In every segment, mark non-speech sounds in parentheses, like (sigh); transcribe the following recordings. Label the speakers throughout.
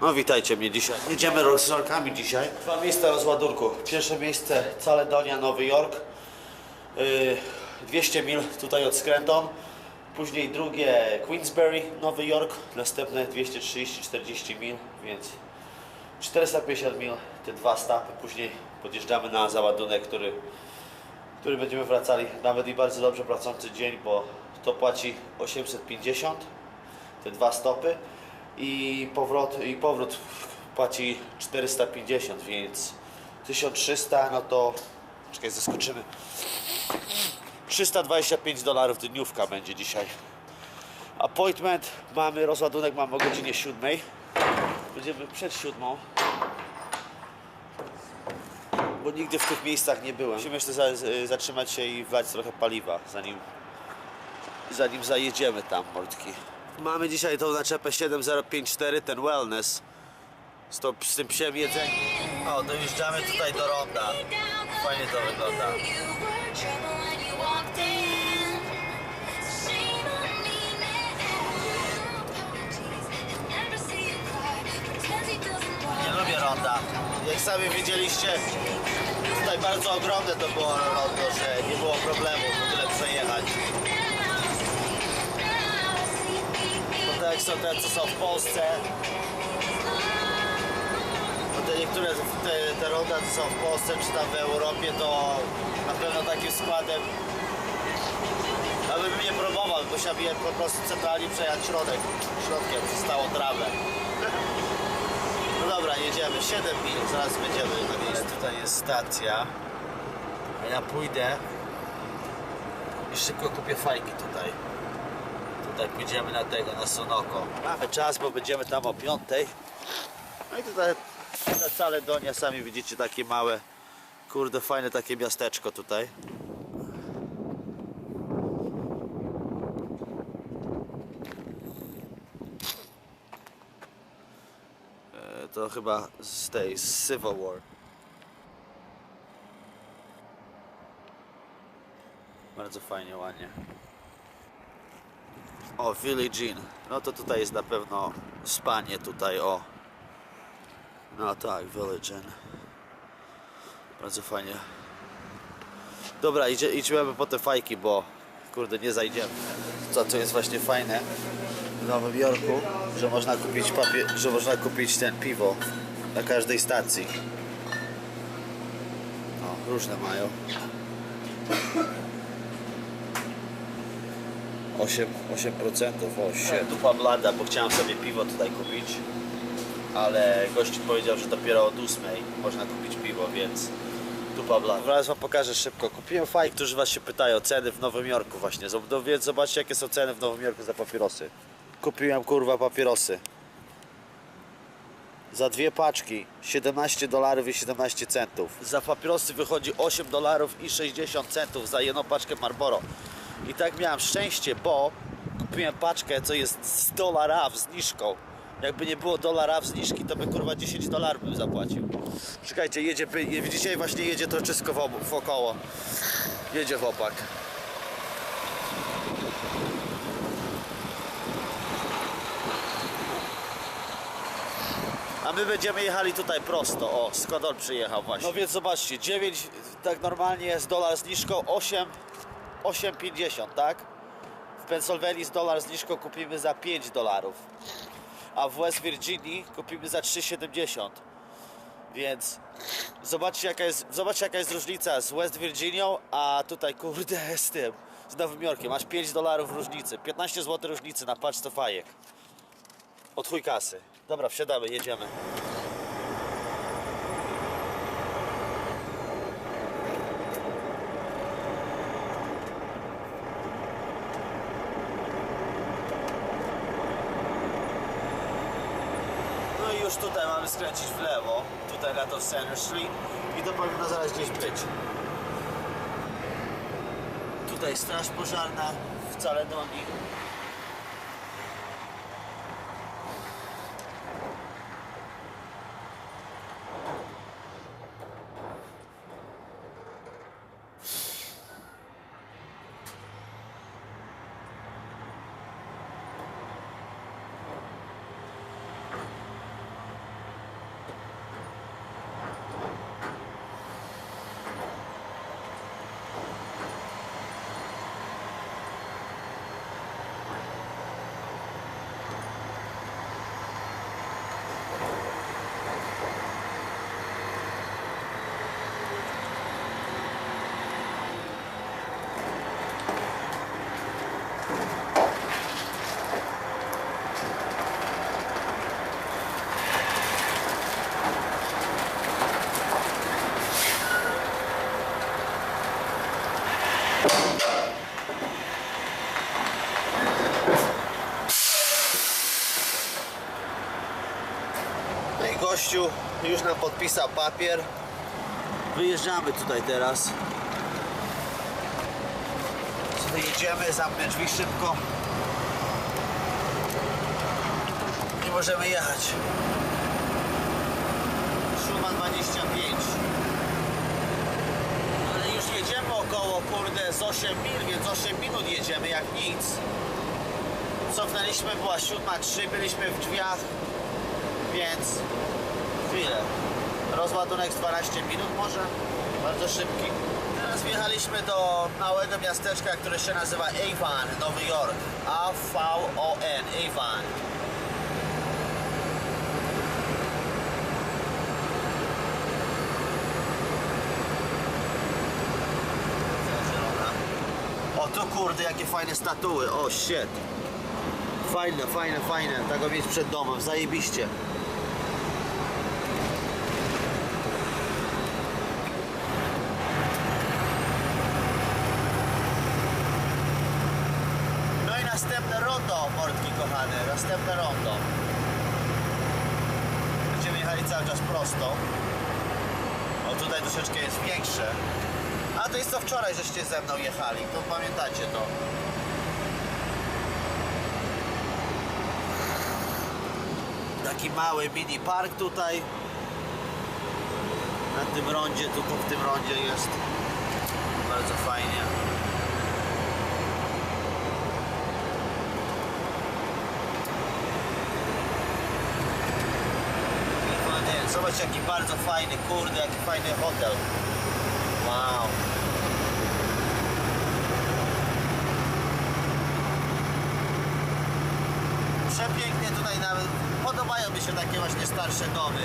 Speaker 1: No witajcie mnie dzisiaj. Jedziemy rozrolkami dzisiaj. Dwa miejsca rozładunku. Pierwsze miejsce Caledonia, Nowy Jork. Yy, 200 mil tutaj od Scranton. Później drugie Queensbury, Nowy Jork. Następne 230-40 mil, więc 450 mil, te dwa stapy. Później podjeżdżamy na załadunek, który, który będziemy wracali. Nawet i bardzo dobrze płacący dzień, bo to płaci 850 te dwa stopy i powrót, i powrót płaci 450, więc 1300, no to czekaj, zaskoczymy. 325 dolarów dniówka będzie dzisiaj. Appointment mamy, rozładunek mamy o godzinie 7. Będziemy przed 7. Bo nigdy w tych miejscach nie byłem. Musimy jeszcze zatrzymać się i wlać trochę paliwa, zanim zanim zajedziemy tam, mordki. Mamy dzisiaj tą naczepę 7054, ten wellness. Z, to, z tym psiem jedzeniem. O, dojeżdżamy tutaj do ronda. Fajnie to wygląda. Nie lubię ronda. Jak sami widzieliście, tutaj bardzo ogromne to było rondo, że nie było problemu w ogóle przejechać. Jak są te, co są w Polsce, bo te niektóre te, te co są w Polsce czy tam w Europie, to na pewno takim składem aby bym nie próbował, musiałbym po prostu centralnie przejechać środek, środkiem całą trawę. No dobra, jedziemy. 7 mil, zaraz będziemy na miejscu. Tutaj jest stacja. Ja pójdę i szybko kupię fajki tutaj. Pójdziemy na tego, na Sonoko. Mamy czas, bo będziemy tam o 5. No i tutaj na całe Donia, sami widzicie takie małe, kurde fajne takie miasteczko tutaj. E, To chyba z tej, Civil War. Bardzo fajnie, ładnie. O, Village Inn. No to tutaj jest na pewno spanie tutaj, o. No tak, Village Inn. Bardzo fajnie. Dobra, idzie, idźmy po te fajki, bo kurde, nie zajdziemy. Co, co jest właśnie fajne w Nowym Jorku, że można kupić że można kupić ten piwo na każdej stacji. O, różne mają. 8, 8%, o shit. Dupa blada, bo chciałem sobie piwo tutaj kupić, ale gościu powiedział, że dopiero od 8 można kupić piwo, więc dupa blada. Zaraz wam pokażę szybko. Kupiłem fajki, którzy was się pytają, ceny w Nowym Jorku właśnie. No Więc zobaczcie jakie są ceny w Nowym Jorku za papierosy. Kupiłem kurwa papierosy. Za dwie paczki 17 dolarów i 17 centów. Za papierosy wychodzi 8 dolarów i 60 centów za jedną paczkę Marlboro. I tak miałem szczęście, bo kupiłem paczkę, co jest z dolara w zniżką. Jakby nie było dolara w zniżki, to by kurwa 10 dolarów bym zapłacił. Czekajcie, jedzie, widzicie, właśnie jedzie to wszystko wo- wokoło. Jedzie chłopak. A my będziemy jechali tutaj prosto. O, skąd on przyjechał właśnie. No więc zobaczcie, 9, tak normalnie jest dolar zniżką, 8, 8,50, tak? W Pensylwanii z dolar zniżką kupimy za 5 dolarów. A w West Virginii kupimy za 3,70. Więc zobaczcie jaka, jest, zobaczcie jaka jest różnica z West Virginią, a tutaj kurde (laughs) z tym, z Nowym Jorkiem. Masz 5 dolarów różnicy, 15 zł różnicy na paczce fajek. Od chuj kasy. Dobra, wsiadamy, jedziemy. Już tutaj mamy skręcić w lewo, tutaj na to Center Street i to powinno zaraz gdzieś być. Tutaj straż pożarna w Caledonii. No już nam podpisał papier. Wyjeżdżamy tutaj teraz. Tutaj jedziemy, zamknę drzwi szybko. I możemy jechać. 7.25 Ale już jedziemy około, kurde, z 8 mil, więc 8 minut jedziemy jak nic. Cofnęliśmy, była 7.03, byliśmy w drzwiach, więc chwilę. Rozładunek z 12 minut może, bardzo szybki. Teraz wjechaliśmy do małego miasteczka, które się nazywa Avon, Nowy Jork. A-V-O-N, Avon. O tu kurde, jakie fajne statuły, o shit. Fajne, fajne, fajne, tak mieć przed domem, zajebiście. No i następne rondo, kochane, następne rondo. Będziemy jechali cały czas prosto. O tutaj troszeczkę jest większe. A to jest co wczoraj żeście ze mną jechali, to pamiętacie to. Taki mały mini park tutaj. Na tym rondzie, tu w tym rondzie jest bardzo fajnie. Zobacz jaki bardzo fajny, kurde, jaki fajny hotel. Wow. Przepięknie tutaj nawet, podobają mi się takie właśnie starsze domy.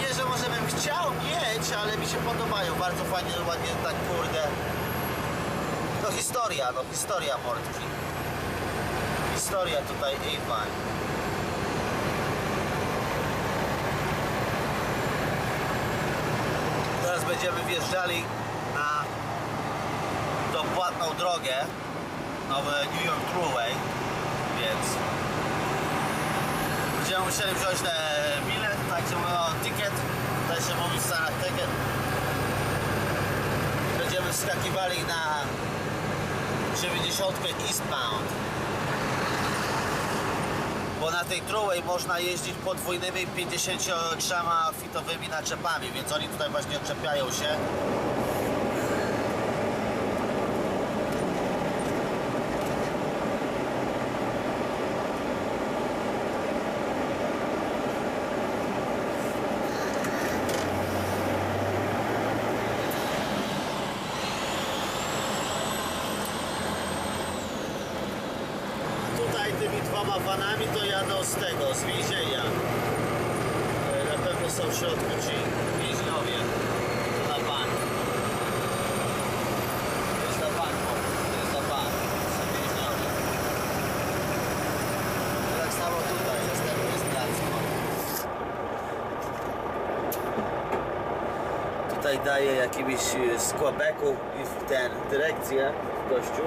Speaker 1: Nie, że może bym chciał mieć, ale mi się podobają, bardzo fajnie, ładnie tak kurde. No historia, no historia Mordki. Historia tutaj Avon. Teraz będziemy wjeżdżali na tą płatną drogę, nowe New York Thruway, więc będziemy musieli wziąć te bilet, tak mówi o ticket, tak się mówi Stanach ticket. Będziemy wskakiwali na 90 eastbound. Bo na tej Truway można jeździć podwójnymi 53-fitowymi naczepami, więc oni tutaj właśnie odczepiają się. Tutaj vanami to jadą z tego, z więzienia. E, Na pewno są w środku ci więźniowie. To na bank. To jest na bank, o, to jest na bank. Są więźniowie. Tak samo tutaj, jest transport. Tutaj daje jakimiś e, z Quebecu i w ten dyrekcję gościu.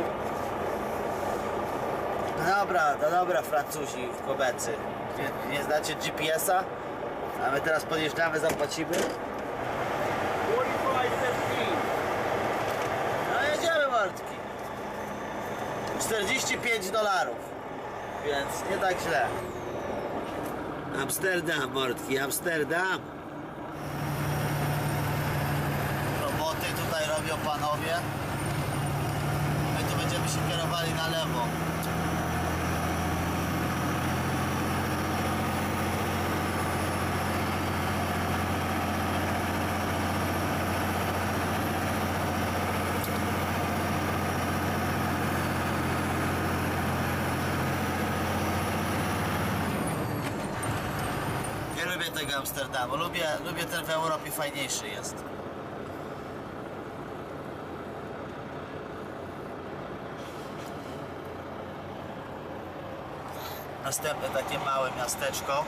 Speaker 1: Dobra, dobra Francuzi w Kobecy. Nie, nie znacie GPS-a? A my teraz podjeżdżamy, zapłacimy. No jedziemy Martki. 45 dolarów. Więc nie tak źle. Amsterdam, Mordki, Amsterdam. Roboty tutaj robią panowie. My tu będziemy się kierowali na lewo. Lubię tego Amsterdamu. Lubię, lubię ten w Europie fajniejszy jest. Następne takie małe miasteczko.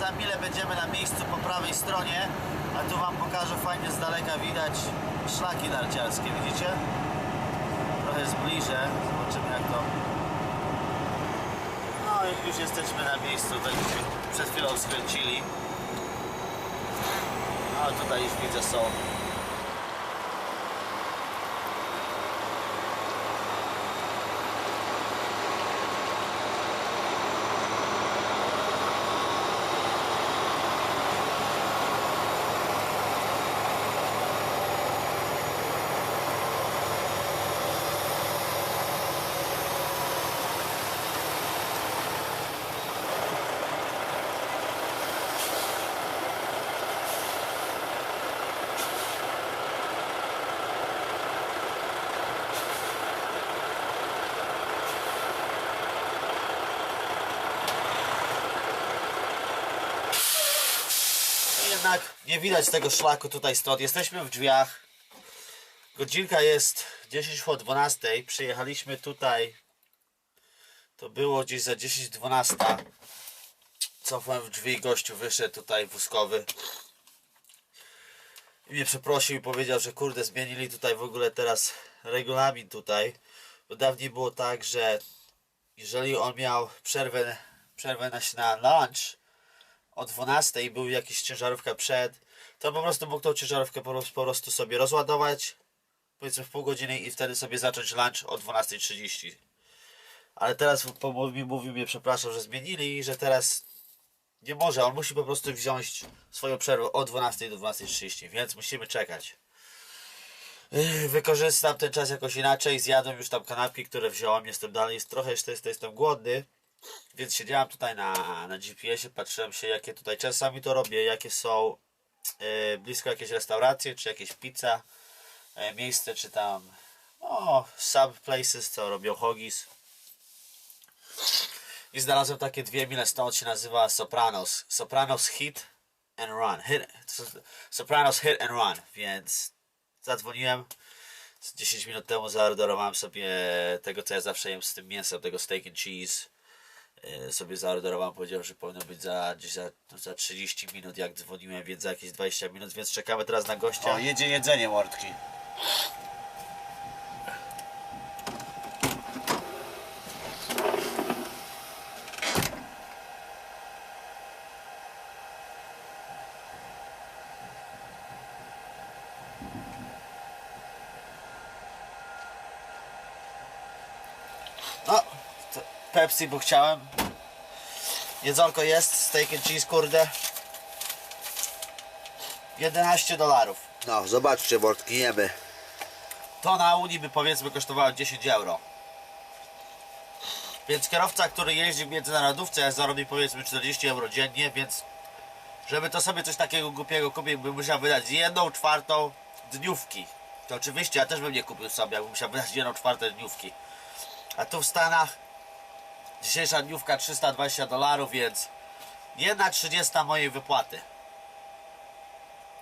Speaker 1: Za chwilę będziemy na miejscu po prawej stronie, a tu Wam pokażę fajnie z daleka widać szlaki narciarskie, widzicie? Trochę zbliżę, zobaczymy jak to... No i już jesteśmy na miejscu, tak przed chwilą skręcili. No tutaj już widzę są nie widać tego szlaku tutaj stąd. Jesteśmy w drzwiach. Godzinka jest 10 po 12. Przyjechaliśmy tutaj. To było gdzieś za 10-12. Cofłem w drzwi, gościu wyszedł tutaj wózkowy. I mnie przeprosił i powiedział, że kurde zmienili tutaj w ogóle teraz regulamin tutaj. Bo dawniej było tak, że jeżeli on miał przerwę, przerwę na, na lunch, o 12 i był jakiś ciężarówka przed, to po prostu mógł tą ciężarówkę po, po prostu sobie rozładować powiedzmy w pół godziny i wtedy sobie zacząć lunch o 12.30. Ale teraz pomówił mówił mnie, przepraszam, że zmienili i że teraz nie może, on musi po prostu wziąć swoją przerwę od 12 do 12.30, więc musimy czekać. Yy, Wykorzystam ten czas jakoś inaczej, zjadłem już tam kanapki, które wziąłem, jestem dalej, jest trochę jeszcze jest, jestem głodny. Więc siedziałem tutaj na, na GPS-ie, patrzyłem się jakie tutaj czasami to robię, jakie są e, blisko jakieś restauracje, czy jakieś pizza, e, miejsce, czy tam o, sub places, co robią hoggies. I znalazłem takie dwie mile stąd, się nazywa Sopranos. Sopranos Hit and Run. Hit, Sopranos Hit and Run, więc zadzwoniłem. Z 10 minut temu zaorderowałem sobie tego, co ja zawsze jem z tym mięsem, tego steak and cheese sobie zaorderowałem, powiedział, że powinno być za, za, za 30 minut, jak dzwoniłem, więc za jakieś 20 minut, więc czekamy teraz na gościa.
Speaker 2: O, jedzie jedzenie mordki.
Speaker 1: Pepsi, bo chciałem. Jedzonko jest, steak and cheese, kurde. 11 dolarów.
Speaker 2: No, zobaczcie mordki, jemy.
Speaker 1: To na Unii by powiedzmy kosztowało 10 euro. Więc kierowca, który jeździ w międzynarodówce, zarobi powiedzmy 40 euro dziennie, więc żeby to sobie coś takiego głupiego kupić, by musiał wydać jedną czwartą dniówki. To oczywiście ja też bym nie kupił sobie, jakbym musiał wydać jedną czwartą dniówki. A tu w Stanach dzisiejsza dniówka 320 dolarów, więc jedna trzydziesta mojej wypłaty.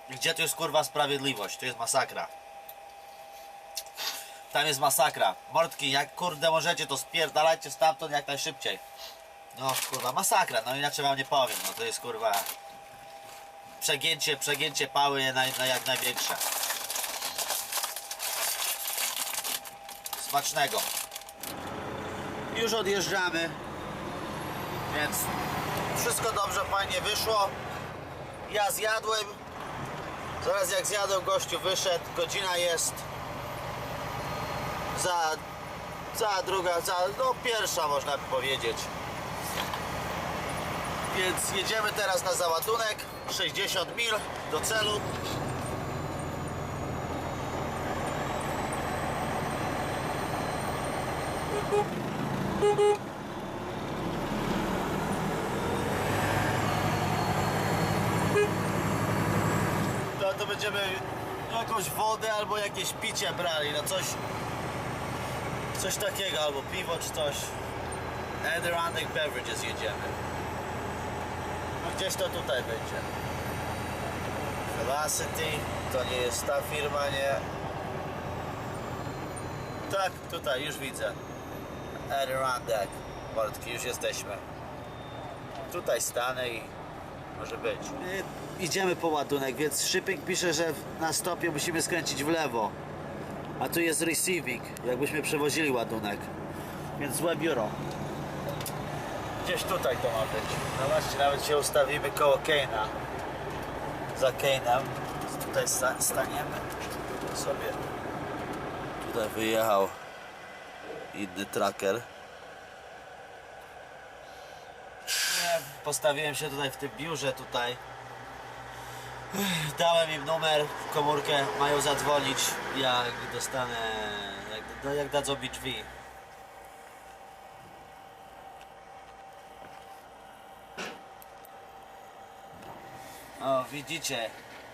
Speaker 1: Gdzie tu jest kurwa sprawiedliwość? To jest masakra. Tam jest masakra. Mordki, jak kurde możecie, to spierdalajcie stamtąd jak najszybciej. No kurwa, masakra, no inaczej wam nie powiem, no to jest kurwa przegięcie, przegięcie pały na, na jak największe. Smacznego. Już odjeżdżamy, więc wszystko dobrze, fajnie wyszło. Ja zjadłem, zaraz jak zjadłem, gościu wyszedł, godzina jest za, za druga, za, no pierwsza można by powiedzieć. Więc jedziemy teraz na załadunek, 60 mil do celu. No to będziemy jakąś wodę albo jakieś picie brali, no coś coś takiego, albo piwo czy coś. Adirondack Beverages jedziemy. No gdzieś to tutaj będzie. Velocity, to nie jest ta firma, nie. Tak, tutaj już widzę. Adirondack. Portki, już jesteśmy. Tutaj stanę i
Speaker 2: Może być.
Speaker 1: Y, Idziemy po ładunek, więc shipping pisze, że na stopie musimy skręcić w lewo. A tu jest receiving, jakbyśmy przewozili ładunek. Więc złe biuro. Gdzieś tutaj to ma być. Zobaczcie, nawet się ustawimy koło Keina. Za Keinem. Tutaj sta staniemy. Sobie. Tutaj wyjechał inny tracker. Nie, postawiłem się tutaj w tym biurze tutaj. Dałem im numer, komórkę, mają zadzwonić jak dostanę, jak, no, jak dadzą mi drzwi. O, widzicie,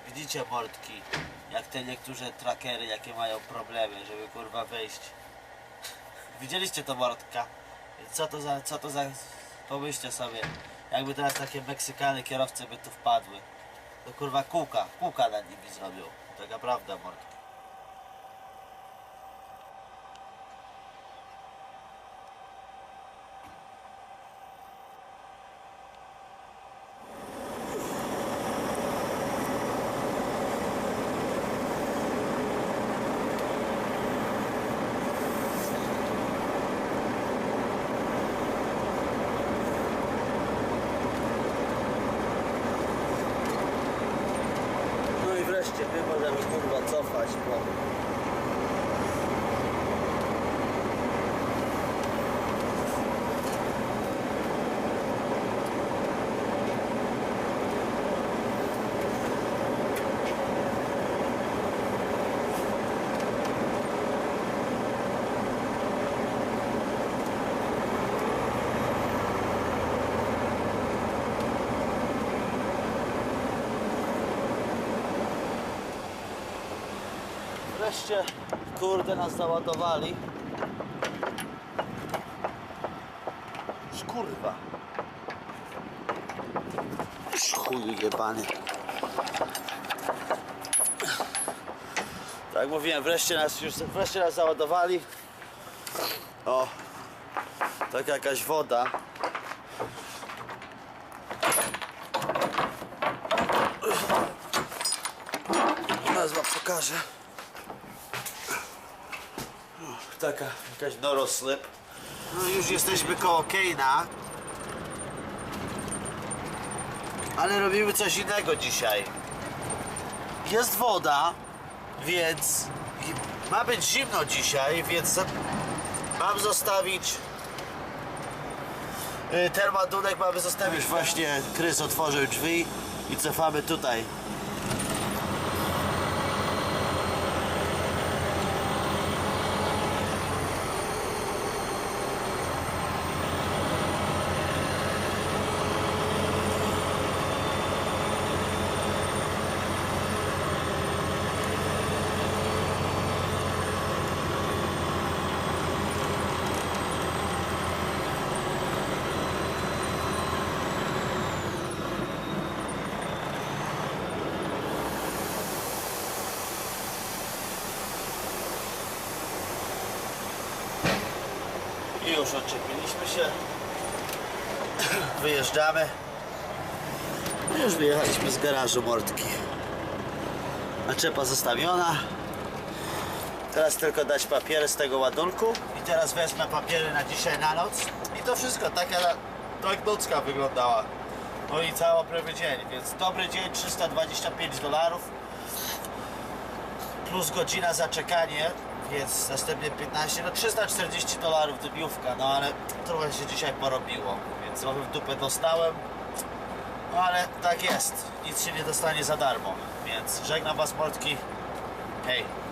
Speaker 1: widzicie mordki, jak te niektóre trackery, jakie mają problemy, żeby kurwa wyjść. Widzieliście to mordka? Co to za, co to za, pomyślcie sobie, jakby teraz takie Meksykany kierowcy by tu wpadły. To kurwa kółka, kółka nad nimi zrobią. Taka prawda, mordki. I wreszcie my możemy kurwa cofać, bo... Wreszcie, kurde, nas załadowali. Kurwa. Chuj jebany. Tak mówiłem, wreszcie nas już wreszcie nas załadowali. O, tak jakaś woda. Teraz wam pokażę. Taka jakaś noroslip. No już jesteśmy koło Keina. Ale robimy coś innego dzisiaj. Jest woda, więc ma być zimno dzisiaj, więc mam zostawić y, ten ładunek mamy zostawić właśnie Krys otworzył drzwi i cofamy tutaj już odczepiliśmy się. Wyjeżdżamy. Już wyjechaliśmy z garażu Mordki. Naczepa zostawiona. Teraz tylko dać papiery z tego ładunku. I teraz wezmę papiery na dzisiaj na noc. I to wszystko, taka tak nocka wyglądała. No i cały prawie dzień, więc dobry dzień, 325 dolarów. Plus godzina za czekanie, więc następnie 15, no 340 dolarów dniówka, no ale trochę się dzisiaj porobiło, więc trochę w dupę dostałem. No ale tak jest, nic się nie dostanie za darmo, więc żegnam was mordki, hej.